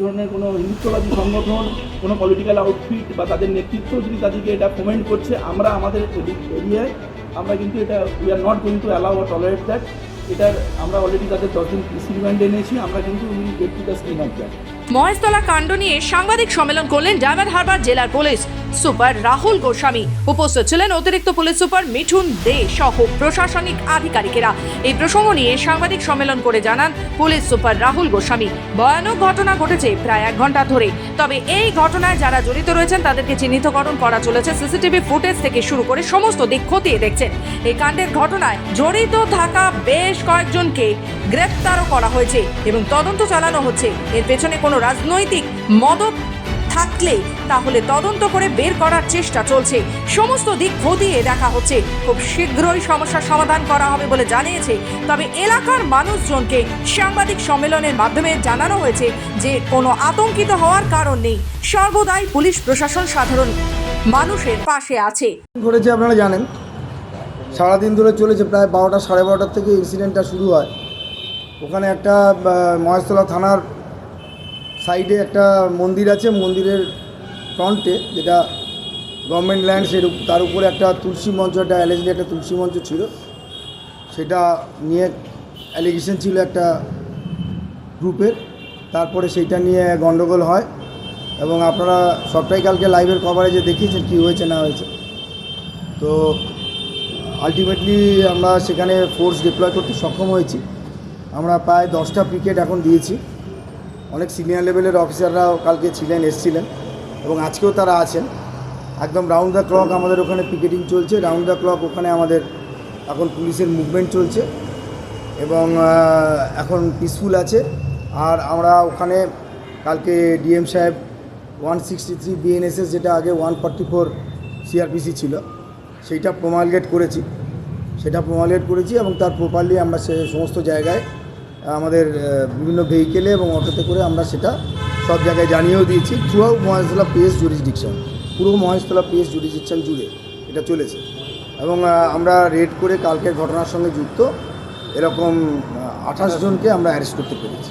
ধরনের কোনো হিন্দুত্ববাদী সংগঠন, কোনো পলিটিক্যাল আউটফিট বা তাদের নেতৃত্ব যদি তাদেরকে এটা কমেন্ট করছে, আমরা আমাদের এরিয়ায় আমরা কিন্তু এটা we are not going to allow or tolerate that এটার আমরা অলরেডি তাদের দশজন রিমান্ড এনেছি, আমরা কিন্তু get to the screen of that Maheshtala কাণ্ড নিয়ে সাংবাদিক সম্মেলন করলেন ডায়মন্ড হারবার জেলার পুলিশ। সুপার রাহুল গোস্বামী উপস্থিত ছিলেন অতিরিক্ত পুলিশ সুপার মিঠুন দে সহ প্রশাসনিক আধিকারিকেরা। এই প্রসঙ্গ নিয়ে সাংবাদিক সম্মেলন করে জানান পুলিশ সুপার রাহুল গোস্বামী। ভয়ানক ঘটনা ঘটেছে প্রায় এক ঘণ্টা ধরে। তবে এই ঘটনায় যারা জড়িত রয়েছেন, তাদেরকে চিহ্নিতকরণ করা চলেছে। সিসিটিভি ফুটেজ থেকে শুরু করে সমস্ত দিক খতিয়ে দেখছেন। এই কাণ্ডের ঘটনায় জড়িত থাকা বেশ কয়েকজনকে গ্রেপ্তারও করা হয়েছে এবং তদন্ত চালানো হচ্ছে। এর পেছনে কোনো রাজনৈতিক মদত থাকলে, তাহলে তদন্ত করে বের করার চেষ্টা চলছে। সমস্ত দিক খতিয়ে দেখা হচ্ছে। খুব শীঘ্রই সমস্যার সমাধান করা হবে বলে জানিয়েছে। তবে এলাকার মানুষজনকে সাংবাদিক সম্মেলনের মাধ্যমে জানানো হয়েছে যে, কোনো আতঙ্কিত হওয়ার কারণ নেই। সর্বদাই পুলিশ প্রশাসন সাধারণ মানুষের পাশে আছে। ঘটেছে আপনারা জানেন। সারাদিন ধরে চলেছে, প্রায় বারোটা সাড়ে বারোটার থেকে ইনসিডেন্টটা শুরু হয়। ওখানে একটা মহেশতলা থানার সাইডে একটা মন্দির আছে, মন্দিরের ফ্রন্টে যেটা গভর্নমেন্ট ল্যান্ড উপ- তার উপরে একটা তুলসী মঞ্চ, একটা অ্যালেজলি একটা তুলসী মঞ্চ ছিল। সেটা নিয়ে অ্যালিগেশন ছিল একটা গ্রুপের তারপরে সেইটা নিয়ে গন্ডগোল হয় এবং আপনারা সবটাই কালকে লাইভের কভারেজে দেখিয়েছেন কী হয়েছে, না হয়েছে। তো আলটিমেটলি আমরা সেখানে ফোর্স ডিপ্লয় করতে সক্ষম হয়েছি। আমরা প্রায় দশটা পিকেট এখন দিয়েছি। অনেক সিনিয়র লেভেলের অফিসাররাও কালকে ছিলেন, এসছিলেন এবং আজকেও তারা আছেন। একদম রাউন্ড দ্য ক্লক আমাদের ওখানে পিকেটিং চলছে। রাউন্ড দ্য ক্লক ওখানে আমাদের এখন পুলিশের মুভমেন্ট চলছে এবং এখন পিসফুল আছে। আর আমরা ওখানে কালকে ডিএম সাহেব ওয়ান সিক্সটি থ্রি বিএনএসএস যেটা আগে ওয়ান ফর্টি ফোর সিআরপিসি ছিল, সেইটা প্রমালগেট করেছি। সেটা প্রমালগেট করেছি এবং তার প্রপারলি আমরা সে সমস্ত জায়গায় আমাদের বিভিন্ন ভেহিকেলে এবং অটোতে করে আমরা সেটা সব জায়গায় জানিয়েও দিয়েছি throughout Maheshtala PS jurisdiction পুরো মহেশতলা পিএস জুরিসডিকশন জুড়ে এটা চলেছে। এবং আমরা রেড করে কালকের ঘটনার সঙ্গে যুক্ত এরকম আঠাশ জনকে আমরা অ্যারেস্ট করতে পেরেছি।